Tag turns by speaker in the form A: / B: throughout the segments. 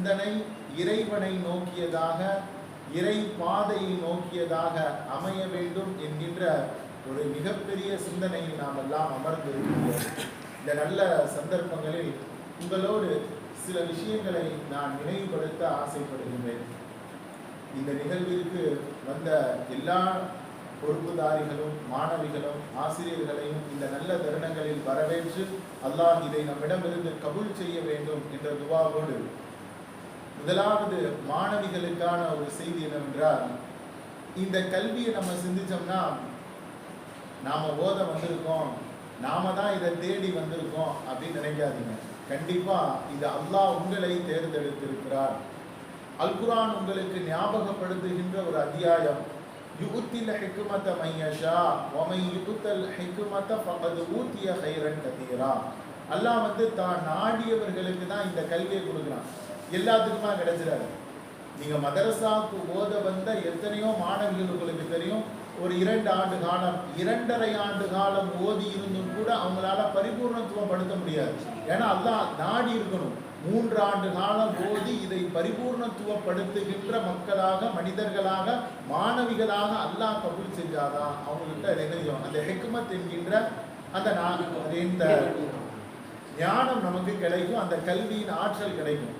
A: சிந்தனை இறைவனை நோக்கியதாக இறை பாதையை நோக்கியதாக அமைய வேண்டும் என்கின்ற ஒரு மிகப்பெரிய சிந்தனையில் நாம் எல்லாம் அமர்ந்திருக்கிறோம் இந்த நல்ல சந்தர்ப்பங்களில் உங்களோடு சில விஷயங்களை நான் நினைவுபடுத்த ஆசைப்படுகின்றேன். இந்த நிகழ்விற்கு வந்த எல்லா பொறுப்புதாரிகளும் மாணவிகளும் ஆசிரியர்களையும் இந்த நல்ல தருணங்களில் வரவேற்று அல்லாஹ் இதை நம்மிடமிருந்து கபூல் செய்ய வேண்டும் என்ற துவாவோடு முதலாவது மாணவிகளுக்கான ஒரு செய்தி என்னவென்றால் இந்த கல்வியை நம்ம சிந்திச்சோம்னா நாம ஓத வந்திருக்கோம் நாம தான் இதை தேடி வந்திருக்கோம் அப்படின்னு நினைக்காதீங்க. கண்டிப்பா இது அல்லாஹ் உங்களை தேர்ந்தெடுத்திருக்கிறார். அல்குரான் உங்களுக்கு ஞாபகப்படுத்துகின்ற ஒரு அத்தியாயம் யுகுத்தில் ஹெக்குமத்த மையஷா ஒமை யுகுத்தல் ஹெக்குமத்த பகது ஊத்திய ஹைரன் கதீரா. அல்லாஹ் வந்து தான் நாடியவர்களுக்கு தான் இந்த கல்வியை கொடுக்குறான். எல்லாத்துக்குமா கிடைச்சிடாது. நீங்கள் மதரசாவுக்கு ஓத வந்த எத்தனையோ மாணவிகள் உங்களுக்கு தெரியும். ஒரு இரண்டு ஆண்டு காலம் இரண்டரை ஆண்டு காலம் ஓதி இருந்தும் கூட அவங்களால பரிபூர்ணத்துவம் படுத்த முடியாது. ஏன்னா அல்லாஹ் நாடி இருக்கணும். மூன்று ஆண்டு காலம் ஓதி இதை பரிபூர்ணத்துவப்படுத்துகின்ற மக்களாக மனிதர்களாக மாணவிகளாக அல்லாஹ் கபூல் செஞ்சாதான் அவங்கள்ட்ட அதை என்ன செய்யும்? அந்த ஹெக்மத் என்கின்ற அந்த நான் இந்த ஞானம் நமக்கு கிடைக்கும் அந்த கல்வியின் ஆற்றல் கிடைக்கும்.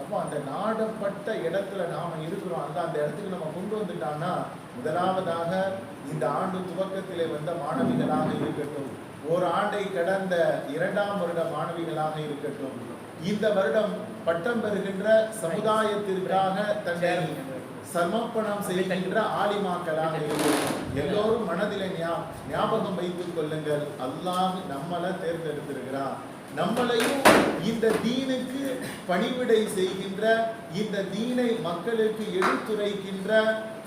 A: அப்போ அந்த நாடப்பட்ட இடத்துல நாம இருக்கிறோம் அந்த அந்த இடத்துக்கு நம்ம கொண்டு வந்துட்டான்னா முதலாவதாக இந்த ஆண்டு துவக்கத்திலே வந்த மாணவிகளாக இருக்கட்டும் ஒரு ஆண்டை கடந்த இரண்டாம் வருட மாணவிகளாக இருக்கட்டும் இந்த வருடம் பட்டம் பெறுகின்ற சமுதாயத்திற்காக தன்னை சமர்ப்பணம் செய்கின்ற ஆலிமாக்களாக இருக்கட்டும். எல்லோரும் மனதிலே ஞா- ஞாபகம் வைத்துக் கொள்ளுங்கள் அல்லாஹ் நம்மளை தேர்ந்தெடுத்திருக்கிறார். நம்மளையும் இந்த தீனுக்கு பணிவிடை செய்கின்ற இந்த தீனை மக்களுக்கு எடுத்துரைக்கின்ற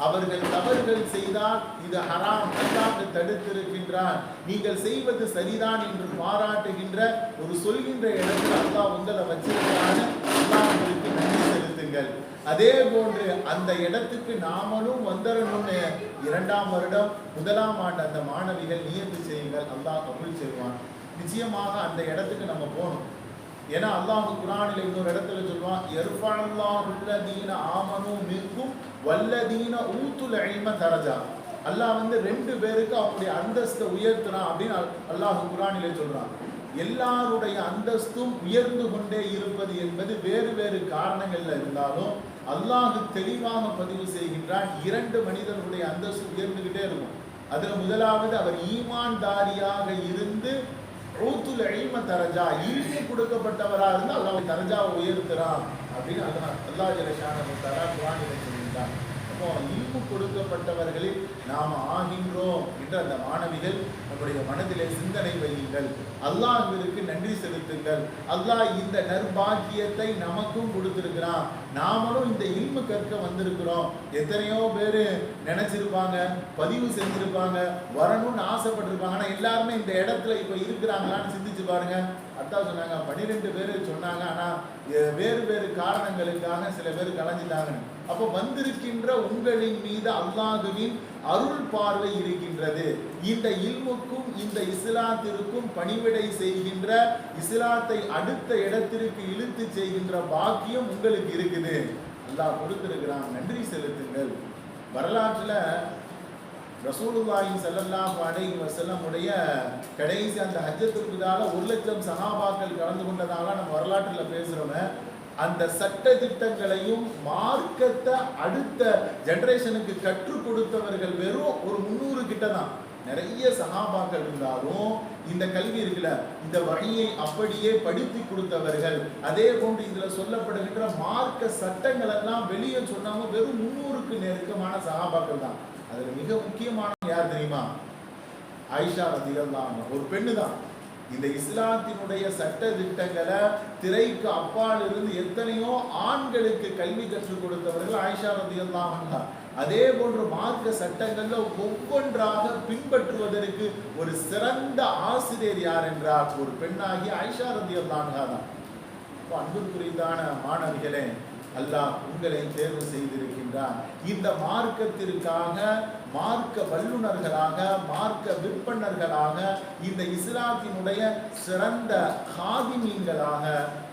A: அவர்கள் தவறுகள் செய்தால் இது ஹராம் அல்லாஹ் தடுத்திருக்கின்றார். நீங்கள் செய்வது சரிதான் என்று பாராட்டுகின்ற ஒரு சொல்கின்ற இடத்தில் அல்லாஹ் உங்களை வச்சிருக்கிறான. அல்லாஹ் உங்களுக்கு நன்றி செலுத்துங்கள். அதே போன்று அந்த இடத்துக்கு நாமளும் வந்துடணும்னு இரண்டாம் வருடம் முதலாம் ஆண்டு அந்த மாணவிகள் நியத்து செய்யுங்கள். அல்லாஹ் கபூல் செய்வான். நிச்சயமாக அந்த இடத்துக்கு நம்ம போகணும். ஏன்னா அல்லாஹ் குரானில் இன்னொரு இடத்துல சொல்லுவான் எர்ஃபனல்லாஹு உள்ளதீன ஆமனும் மின்கும் வல்லதீன ஊத்துல் அழிம தரஜா. அல்லாஹ் வந்து ரெண்டு பேருக்கு அவனுடைய அந்தஸ்தை உயர்த்துறான் அப்படின்னு அல்- அல்லாஹ் குரானிலே சொல்கிறான் எல்லாருடைய அந்தஸ்தும் உயர்ந்து கொண்டே இருப்பது என்பது வேறு வேறு காரணங்கள்ல இருந்தாலும் அல்லாஹ் தெளிவாக பதிவு செய்கின்றான் இரண்டு மனிதர்களுடைய அந்தஸ்து உயர்ந்துகிட்டே இருக்கும். அதுல முதலாவது அவர் ஈமான்தாரியாக இருந்து ஊத்துல இல்ம தரஜா ஈழ்மை கொடுக்கப்பட்டவரா இருந்தால் அல்லாஹ் தரஜாவை உயர்த்துறான் அப்படின்னு அல்லாஹ் அல்லாஹ் ஜலஷான தரா குரானிலே சொல்கின்றான் அப்போ இல்மு கொடுக்கப்பட்டவர்களில் நாம் ஆகின்றோம் என்று அந்த மாணவிகள் நம்முடைய மனதிலே சிந்தனை வையுங்கள். அல்லாஹிற்கு நன்றி செலுத்துங்கள். அல்லாஹ் இந்த நற்பாக்கியத்தை நமக்கும் கொடுத்திருக்கிறான். நாமளும் இந்த இல்மு கற்க வந்திருக்கிறோம். எத்தனையோ பேர் நினைச்சிருப்பாங்க பதிவு செஞ்சிருப்பாங்க வரணும்னு ஆசைப்பட்டிருப்பாங்க. ஆனா எல்லாருமே இந்த இடத்துல இப்ப இருக்கிறாங்களான்னு சிந்திச்சு பாருங்க. அத்தா சொன்னாங்க பன்னிரெண்டு பேர் சொன்னாங்க ஆனா வேறு வேறு காரணங்களுக்காக சில பேர் கலைஞ்சிட்டாங்க அப்போ வந்திருக்கின்ற உங்களின் மீது அல்லாஹுவின் அருள் பார்வை இருக்கின்றது. இந்த இல்முக்கும் இந்த இஸ்லாத்திற்கும் பணிவிடை செய்கின்ற இஸ்லாத்தை அடுத்த இடத்திற்கு இழுத்து செய்கின்ற பாக்கியம் உங்களுக்கு இருக்குது. அல்லாஹ் கொடுத்திருக்கிறான். நன்றி செலுத்துங்கள். வரலாற்றுல ரசூலுல்லாஹி சல்லல்லாஹு அலைஹி வஸல்லம் உடைய கடைசி அந்த ஹஜ்ஜத்திற்குதால ஒரு லட்சம் சகாபாக்கள் கலந்து கொண்டதாக நம்ம வரலாற்றுல பேசுறோமே அந்த சட்ட திட்டங்களையும் மார்க்கத்தை அடுத்த ஜென்ரேஷனுக்கு கற்றுக் கொடுத்தவர்கள் வெறும் ஒரு முந்நூறு கிட்ட தான். நிறைய சகாபாக்கள் இருந்தாலும் இந்த கல்வி இருக்குல்ல இந்த வழியை அப்படியே படித்து கொடுத்தவர்கள் அதே போன்று இதுல சொல்லப்படுகின்ற மார்க்க சட்டங்கள் எல்லாம் வெளியே சொன்னாங்க வெறும் முன்னூறுக்கு நெருக்கமான சகாபாக்கள் தான். அதில் மிக முக்கியமான யார் தெரியுமா? ஆயிஷா ரதியல்லாஹு ஒரு பெண்ணு தான் இந்த இஸ்லாத்தினுடைய சட்ட திட்டங்களை திரைக்கு அப்பால் இருந்து எத்தனையோ ஆண்களுக்கு கல்வி கற்றுக் கொடுத்தவர்கள் ஆயிஷா ரதியல்லாஹு தான் அதே போன்று மார்க்க சட்டங்கள்ல ஒவ்வொன்றாக பின்பற்றுவதற்கு ஒரு சிறந்த ஆசிரியர் யார் என்றால் ஒரு பெண்ணாகி ஐஷா ரதியல்லாஹு தான். அன்பு அன்புக்குரியதான மாணவிகளே அல்லாஹ் உங்களை தேர்வு செய்திருக்கின்றார் இந்த மார்க்கத்திற்காக மார்க்க வல்லுனர்களாக மார்க்க விற்பனர்களாக இந்த இஸ்லாத்தினுடைய சிறந்த காதிமீன்களாக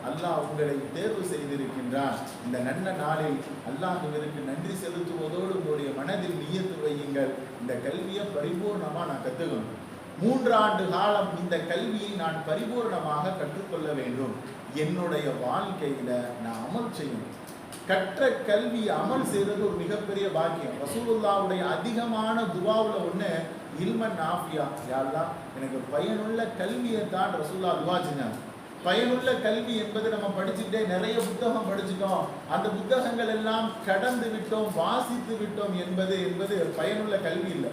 A: அல்லாஹ் உங்களை தேர்வு செய்திருக்கின்றார் இந்த நல்ல நாளில் அல்லாஹுவிற்கு நன்றி செலுத்துவதோடு உங்களுடைய மனதில் நியத்து வையுங்கள். இந்த கல்வியை பரிபூர்ணமாக நான் கத்துக்கணும். மூன்றாண்டு காலம் இந்த கல்வியை நான் பரிபூர்ணமாக கற்றுக்கொள்ள வேண்டும். என்னுடைய வாழ்க்கையில நான் அமல் செய்யணும். கற்ற கல்வி அமல் செய்கிறது ஒரு மிகப்பெரிய பாக்கியம். ரசூலுல்லாவுடைய அதிகமான துவாவில் ஒன்று இல்மன் நாஃபியா. யாரெல்லாம் எனக்கு பயனுள்ள கல்வியை தான் ரசூல்லா துவா செஞ்சாங்க. பயனுள்ள கல்வி என்பது நம்ம படிச்சுட்டே நிறைய புத்தகம் படிச்சுட்டோம். அந்த புத்தகங்கள் எல்லாம் கடந்து விட்டோம் வாசித்து விட்டோம் என்பது என்பது பயனுள்ள கல்வி இல்லை.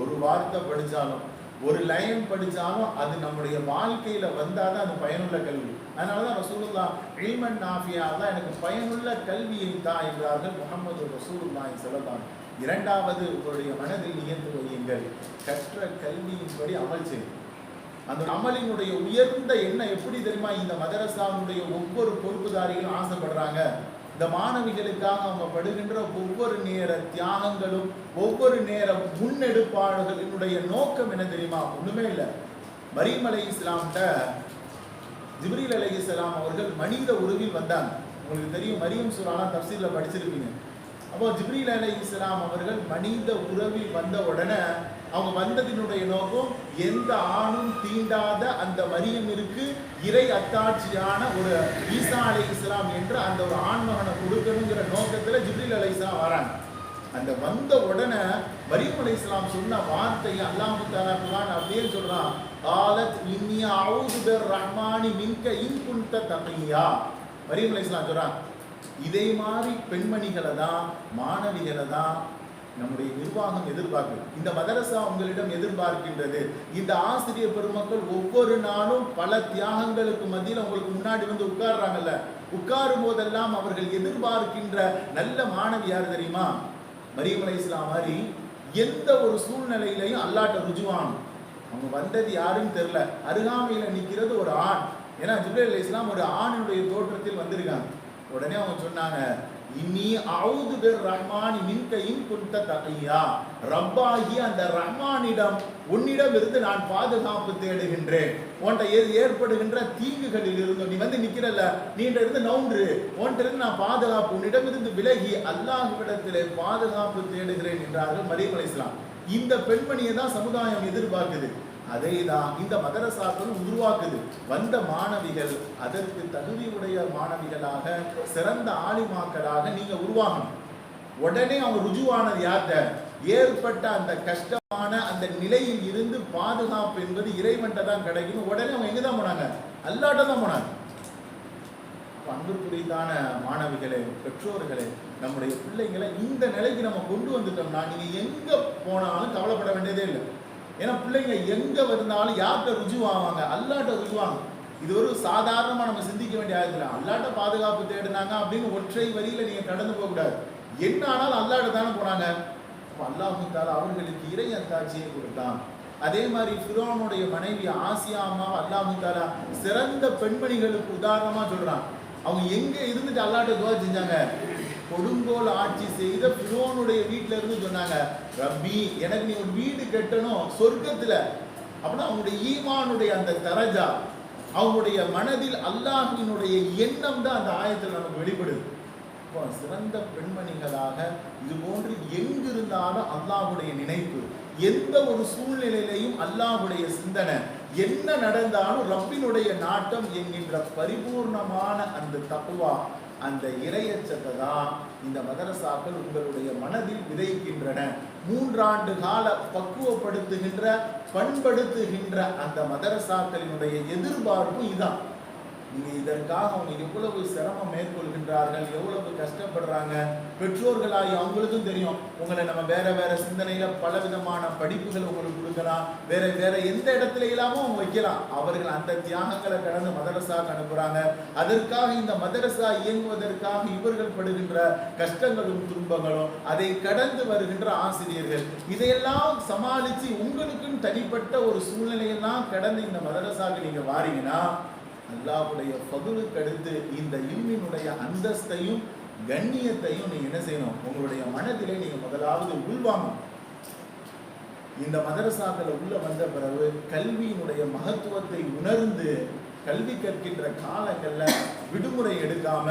A: ஒரு வார்த்தை படித்தாலும் ஒரு லைன் படித்தாலும் அது நம்முடைய வாழ்க்கையில் வந்தால் தான் அது பயனுள்ள கல்வி. அதனாலதான் ரசூலுல்லா இல்மன் நாஃபியா தான் எனக்கு பயனுள்ள கல்வியை தான் என்றார்கள் முகமது ரசூலுல்லாஹி ஸல்லல்லாஹு இரண்டாவது உங்களுடைய மனதில் இயந்து வையுங்கள் கற்ற கல்வியின்படி அமல் செய்யும் அந்த அமலினுடைய உயர்ந்த எண்ணம் எப்படி தெரியுமா? இந்த மதரசாவுடைய ஒவ்வொரு பொறுப்புதாரிகளும் ஆசைப்படுறாங்க. இந்த மாணவிகளுக்காக அவங்க படுகின்ற ஒவ்வொரு நேர தியாகங்களும் ஒவ்வொரு நேர முன்னெடுப்பாளர்களினுடைய நோக்கம் என்ன தெரியுமா? ஒண்ணுமே இல்லை. மரிமலை இஸ்லாம்கிட்ட ஜிப்ரீல் அலை அவர்கள் மனித உருவில் வந்தாங்க. உங்களுக்கு தெரியும் மரியம் சுரானா தப்சீலில் படிச்சிருப்பீங்க. அப்போ ஜிப்ரீல் அலை இஸ்லாம் அவர்கள் மனித உறவில் வந்த உடனே அவங்க வந்ததினுடைய நோக்கம் எந்த ஆணும் தீண்டாத அந்த மரியமிற்கு இறை அத்தாட்சியான ஒரு ஈசா அலை இஸ்லாம் என்ற அந்த ஒரு ஆண்மகனை கொடுக்கணுங்கிற நோக்கத்தில் ஜிப்ரீல் அலை இஸ்லாம் வராங்க. அந்த வந்த உடனே மரியம் அலி இஸ்லாம் சொன்ன வார்த்தையை அல்லாஹு தாலா குரான் அப்படியே சொல்றான். காலத் இன்னியா அவுதுபர் ரஹ்மானி மின்க இன்குண்ட தமையா மரியம் அலி இஸ்லாம் சொல்றான். இதே மாதிரி பெண்மணிகளை தான் மாணவிகளை தான் நம்முடைய நிர்வாகம் எதிர்பார்க்கும் இந்த மதரசா உங்களிடம் எதிர்பார்க்கின்றது. இந்த ஆசிரியர் பெருமக்கள் ஒவ்வொரு நாளும் பல தியாகங்களுக்கு மத்தியில் உங்களுக்கு முன்னாடி வந்து உட்கார்றாங்கல்ல. உட்காரும் போதெல்லாம் அவர்கள் எதிர்பார்க்கின்ற நல்ல மாணவி யார் தெரியுமா? மரியம் அலி இஸ்லாம் மாதிரி எந்த ஒரு சூழ்நிலையிலையும் அல்லாட்ட ருஜுவானும் அவங்க வந்தது யாருன்னு தெரில. அருகாமையில் நிற்கிறது ஒரு ஆண். ஏன்னா ஜிப்ரேல் அலி இஸ்லாம் ஒரு ஆணினுடைய தோற்றத்தில் வந்திருக்காங்க. உடனே அவங்க சொன்னாங்க இனி அவுது பெர் ரஹ்மான் மின்கையும் குண்ட தகையா. ரப்பாகி அந்த ரஹ்மானிடம் உன்னிடம் இருந்து நான் பாதுகாப்பு தேடுகின்றேன். உன்ட்ட ஏ- ஏற்படுகின்ற தீங்குகளில் இருந்து நீ வந்து நிக்கிறல்ல நீண்ட இருந்து நவுன்று. உன்ட்ட இருந்து நான் பாதுகாப்பு உன்னிடம் இருந்து விலகி அல்லாஹ்விடத்திலே பாதுகாப்பு தேடுகிறேன் என்றார்கள் மரியம் இஸ்லாம் இந்த பெண்மணியை தான் சமுதாயம் எதிர்பார்க்குது. அதை தான் இந்த மதரசாக்கள் உருவாக்குது. வந்த மாணவிகள் அதற்கு தகுதியுடைய மாணவிகளாக சிறந்த ஆலிமாக்களாக நீங்க உருவாகணும். உடனே அவங்க ருஜுவானது யார்கிட்ட? ஏற்பட்ட அந்த கஷ்டமான அந்த நிலையில் இருந்து பாதுகாப்பு என்பது இறைவன்ட்ட தான் கிடைக்கும் உடனே அவங்க எங்கதான் போனாங்க? அல்லாட்ட தான் போனாங்க. அன்புக்குரியதான மாணவிகளே பெற்றோர்களே நம்முடைய பிள்ளைங்களை இந்த நிலைக்கு நம்ம கொண்டு வந்துட்டோம்னா நீங்க எங்க போனாலும் கவலைப்பட வேண்டியதே இல்லை. ஏன்னா பிள்ளைங்க எங்க இருந்தாலும் யார்கிட்ட ருஜுவாங்க அல்லாட்ட ருஜுவாங்க இது ஒரு சாதாரணமா நம்ம சிந்திக்க வேண்டிய ஆயத்துல அல்லாட்ட பாதுகாப்பு தேடினாங்க அப்படின்னு ஒற்றை வரியில நீங்க கடந்து போக கூடாது என்ன ஆனாலும் அல்லாட்ட தானே போனாங்க? அல்லாஹு தாலா அவர்களுக்கு இறை அத்தாட்சியை கொடுத்தான். அதே மாதிரி ஃபிரோனுடைய மனைவி ஆசியா அம்மா அல்லாஹு தாலா சிறந்த பெண்மணிகளுக்கு உதாரணமா சொல்றான். அவங்க எங்க இருந்துட்டு அல்லாட்ட துவா செஞ்சாங்க? கொடுங்கோல் ஆட்சி செய்த ஃபிரோனுடைய வீட்டில இருந்து சொன்னாங்க ரப்பி எனக்கு நீ ஒரு வீடு கட்டணும் சொர்க்கத்துல. அப்படின்னா அவங்களுடைய ஈமானுடைய அந்த தரஜா அவங்களுடைய மனதில் அல்லாஹினுடைய எண்ணம் தான் அந்த ஆயத்தில் நமக்கு வெளிப்படுது. சிறந்த பெண்மணிகளாக இது போன்று எங்கிருந்தாலும் அல்லாஹுடைய நினைப்பு எந்த ஒரு சூழ்நிலையிலையும் அல்லாஹுடைய சிந்தனை என்ன நடந்தாலும் ரப்பினுடைய நாட்டம் என்கின்ற பரிபூர்ணமான அந்த தப்புவா அந்த இரையச்சத்தை தான் இந்த மதரசாக்கள் உங்களுடைய மனதில் விதைக்கின்றன. மூன்றாண்டு கால பக்குவப்படுத்துகின்ற பண்படுத்துகின்ற அந்த மதரசாக்களினுடைய எதிர்பார்ப்பு இதான். இது இதற்காக அவங்க எவ்வளவு சிரமம் மேற்கொள்கின்றார்கள் எவ்வளவு கஷ்டப்படுறாங்க பெற்றோர்களாகி அவங்களுக்கும் தெரியும். உங்களை நம்ம வேற வேற சிந்தனையில பல விதமான படிப்புகள் உங்களுக்கு கொடுக்கலாம். வேற வேற எந்த இடத்துல இல்லாமல் அவங்க வைக்கலாம். அவர்கள் அந்த தியாகங்களை கடந்து மதரசாக்கு அனுப்புறாங்க. அதற்காக இந்த மதரசா இயங்குவதற்காக இவர்கள் படுகின்ற கஷ்டங்களும் துன்பங்களும் அதை கடந்து வருகின்ற ஆசிரியர்கள். இதையெல்லாம் சமாளித்து உங்களுக்குன்னு தனிப்பட்ட ஒரு சூழ்நிலையெல்லாம் கடந்து இந்த மதரசாக்கு நீங்க வாரீங்கன்னா அல்லாஹ்வுடைய ஃபதுலுக்கு அடுத்து இந்த இல்மினுடைய அந்தஸ்தையும் கண்ணியத்தையும் நீ என்ன செய்யணும்? உங்களுடைய மனதிலே நீங்க முதலாவது உள்வாங்கணும். இந்த மதரசாக்களை உள்ள வந்த பிறகு கல்வியினுடைய மகத்துவத்தை உணர்ந்து கல்வி கற்கின்ற காலங்கள்ல விடுமுறை எடுக்காம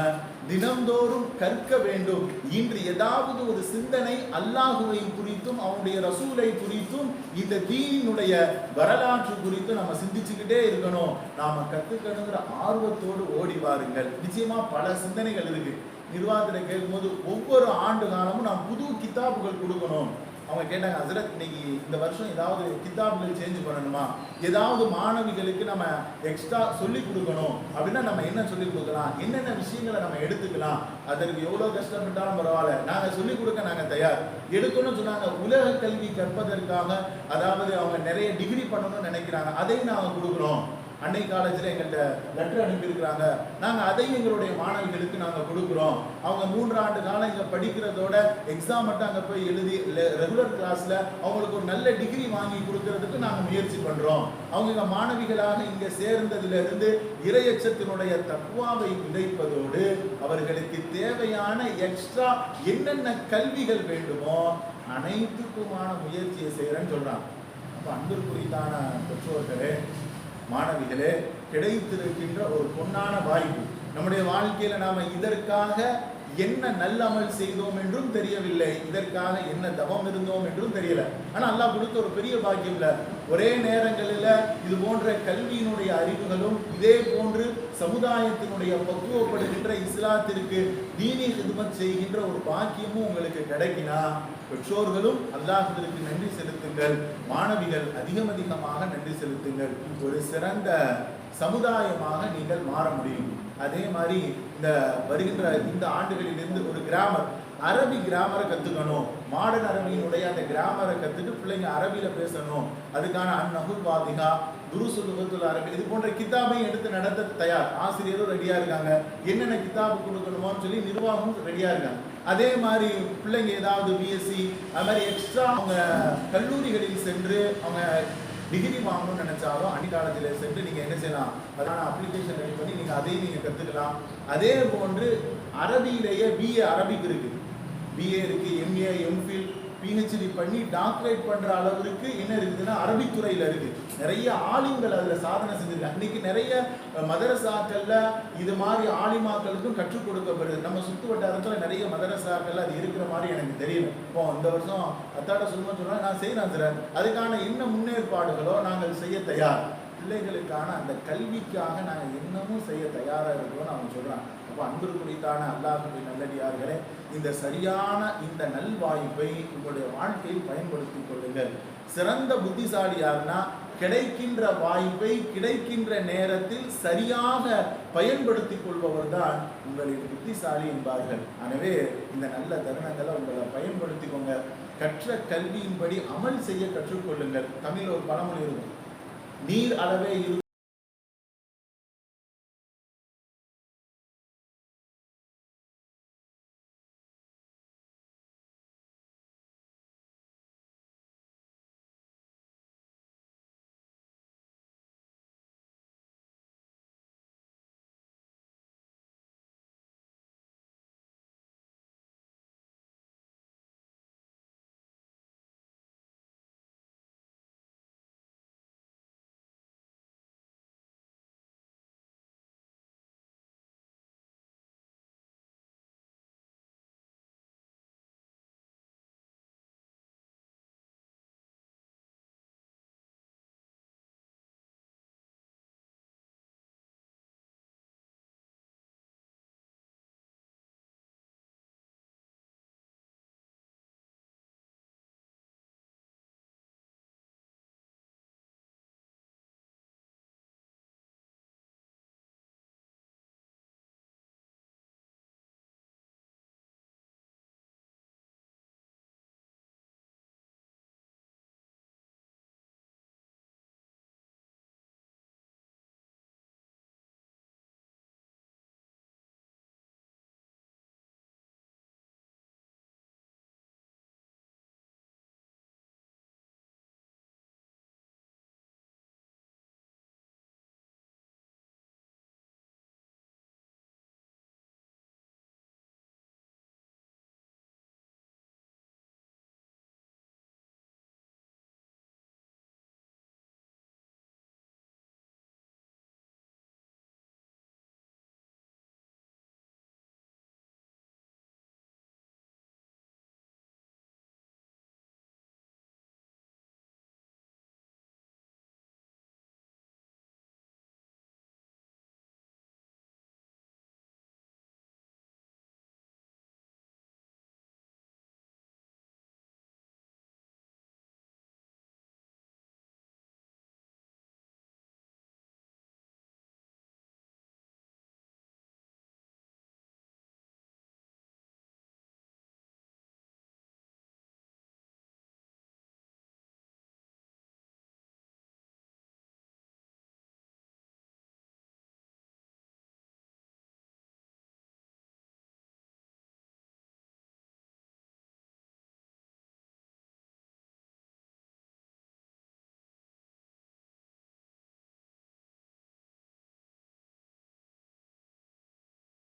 A: தினந்தோறும் கற்க வேண்டும். இன்று ஏதாவது ஒரு சிந்தனை அல்லாஹுவை குறித்தும் அவனுடைய ரசூலை குறித்தும் இந்த தீனுடைய வரலாற்று குறித்தும் நம்ம சிந்திச்சுக்கிட்டே இருக்கணும். நாம கத்துக்கணுங்கிற ஆர்வத்தோடு ஓடி வாருங்கள். நிச்சயமா பல சிந்தனைகள் இருக்கு. நிர்வாகத்தில் கேட்கும்போது ஒவ்வொரு ஆண்டு காலமும் நாம் புது கித்தாபுகள் கொடுக்கணும். அவங்க கேட்டாங்க ஹசரத் இன்னைக்கு இந்த வருஷம் ஏதாவது கித்தாப்ல சேஞ்ச் பண்ணணுமா? ஏதாவது மாணவிகளுக்கு நம்ம எக்ஸ்ட்ரா சொல்லி கொடுக்கணும். அப்படின்னா நம்ம என்ன சொல்லி கொடுக்கலாம்? என்னென்ன விஷயங்களை நம்ம எடுத்துக்கலாம்? அதற்கு எவ்வளோ கஷ்டப்பட்டாலும் பரவாயில்ல. நாங்கள் சொல்லி கொடுக்க நாங்கள் தயார். எடுக்கணும்னு சொன்னாங்க. உலக கல்வி கற்பதற்காக அதாவது அவங்க நிறைய டிகிரி பண்ணணும்னு நினைக்கிறாங்க. அதையும் நாங்கள் கொடுக்குறோம் அன்னை காலேஜில் எங்கள்கிட்ட லெட்டர் அனுப்பியிருக்கிறாங்க. நாங்கள் அதையும் எங்களுடைய மாணவிகளுக்கு நாங்கள் கொடுக்குறோம். அவங்க மூன்று ஆண்டு காலம் இங்கே படிக்கிறதோட எக்ஸாம் மட்டும் அங்கே போய் எழுதி ரெகுலர் கிளாஸில் அவங்களுக்கு ஒரு நல்ல டிகிரி வாங்கி கொடுக்கறதுக்கு நாங்கள் முயற்சி பண்ணுறோம் அவங்க இங்கே மாணவிகளாக இங்கே சேர்ந்ததிலிருந்து இரையச்சத்தினுடைய தக்குவாவை விதைப்பதோடு அவர்களுக்கு தேவையான எக்ஸ்ட்ரா என்னென்ன கல்விகள் வேண்டுமோ அனைத்துக்குமான முயற்சியை செய்கிறேன்னு சொல்கிறாங்க அப்போ அன்பிற்குரியதான பெற்றோர்களே மாணவிகளே கிடைத்திருக்கின்ற ஒரு பொன்னான வாய்ப்பு. நம்முடைய வாழ்க்கையில நாம இதற்காக என்ன நல்லமல் செய்தோம் என்றும் தெரியவில்லை. இதற்காக என்ன தவம் இருந்தோம் என்றும் தெரியல. ஆனா அல்லாஹ் கொடுத்த ஒரு பெரிய பாக்கியம் இல்லை. ஒரே நேரங்களில் இது போன்ற கல்வியினுடைய அறிவுகளும் இதே போன்று சமுதாயத்தினுடைய பக்குவப்படுகின்ற இஸ்லாத்திற்கு தீனி ஹிதுமத் செய்கின்ற ஒரு பாக்கியமும் உங்களுக்கு கிடைக்கினா பெற்றோர்களும் அல்லாஹிற்கு நன்றி செலுத்துங்கள். மாணவிகள் அதிகம் அதிகமாக நன்றி செலுத்துங்கள். ஒரு சிறந்த சமுதாயமாக நீங்கள் மாற முடியும். அதே மாதிரி இந்த வருகின்ற இந்த ஆண்டுகளிலிருந்து ஒரு கிராமர் அரபி கிராமரை கத்துக்கணும். மாடர்ன் அரபியினுடைய அந்த கிராமரை கற்றுட்டு பிள்ளைங்க அரபியில் பேசணும். அதுக்கான அந்நகுல் வாதிகா துருசுலுகத்துல் அரபி இது போன்ற கிதாபையும் எடுத்து நடத்த தயார். ஆசிரியரும் ரெடியாக இருக்காங்க. என்னென்ன கிதாபு கொடுக்கணுமோன்னு சொல்லி நிர்வாகமும் ரெடியாக இருக்காங்க. அதே மாதிரி பிள்ளைங்க ஏதாவது பிஎஸ்சி அது மாதிரி எக்ஸ்ட்ரா அவங்க கல்லூரிகளில் சென்று அவங்க டிகிரி வாங்கணும்னு நினைச்சாலும் அணிகாலத்தில் சென்று நீங்கள் என்ன செய்யலாம்? அதான அப்ளிகேஷன் ரெடி பண்ணி நீங்கள் அதையும் நீங்கள் கற்றுக்கலாம் அதே போன்று அரபியிலேயே பிஏ அரபிக் இருக்குது பிஏ இருக்குது எம்ஏ எம்ஃபில் பிஹெச்டி பண்ணி டாக்டரேட் பண்ணுற அளவுக்கு என்ன இருக்குதுன்னா அரபித்துறையில் இருக்குது நிறைய ஆலிம்கள் அதில் சாதனை செஞ்சிருக்கு. இன்னைக்கு நிறைய அஹ், மதரசாக்கள்ல இது மாதிரி ஆலிமாக்களுக்கும் கற்றுக் கொடுக்கப்படுது. நம்ம சுத்து வட்டாரத்தில் நிறைய மதரசாக்கள் அது இருக்கிற மாதிரி எனக்கு தெரியல. இப்போ இந்த வருஷம் அத்தாட சொல்லுவோம் சொன்னால் நான் செய்யறேன் சார். அதுக்கான என்ன முன்னேற்பாடுகளோ நாங்கள் செய்ய தயார். பிள்ளைகளுக்கான அந்த கல்விக்காக நாங்கள் இன்னமும் செய்ய தயாராக இருக்கோம்னு அவங்க சொல்கிறான் அப்போ அன்பிற்குரித்தான அல்லாஹுடைய நல்லடியார்களே இந்த சரியான இந்த நல்வாய்ப்பை உங்களுடைய வாழ்க்கையில் பயன்படுத்திக் கொள்ளுங்கள். சிறந்த புத்திசாலி யாருன்னா கிடைக்கின்ற வாய்ப்பை கிடைக்கின்ற நேரத்தில் சரியாக பயன்படுத்திக் கொள்பவர் தான் உங்களின் புத்திசாலி என்பார்கள். எனவே இந்த நல்ல தருணங்களை உங்களை பயன்படுத்திக்கோங்க. கற்ற கல்வியின்படி அமல் செய்ய கற்றுக்கொள்ளுங்கள். தமிழ் ஒரு பழமொழி இருக்கும் நீர் அளவே இரு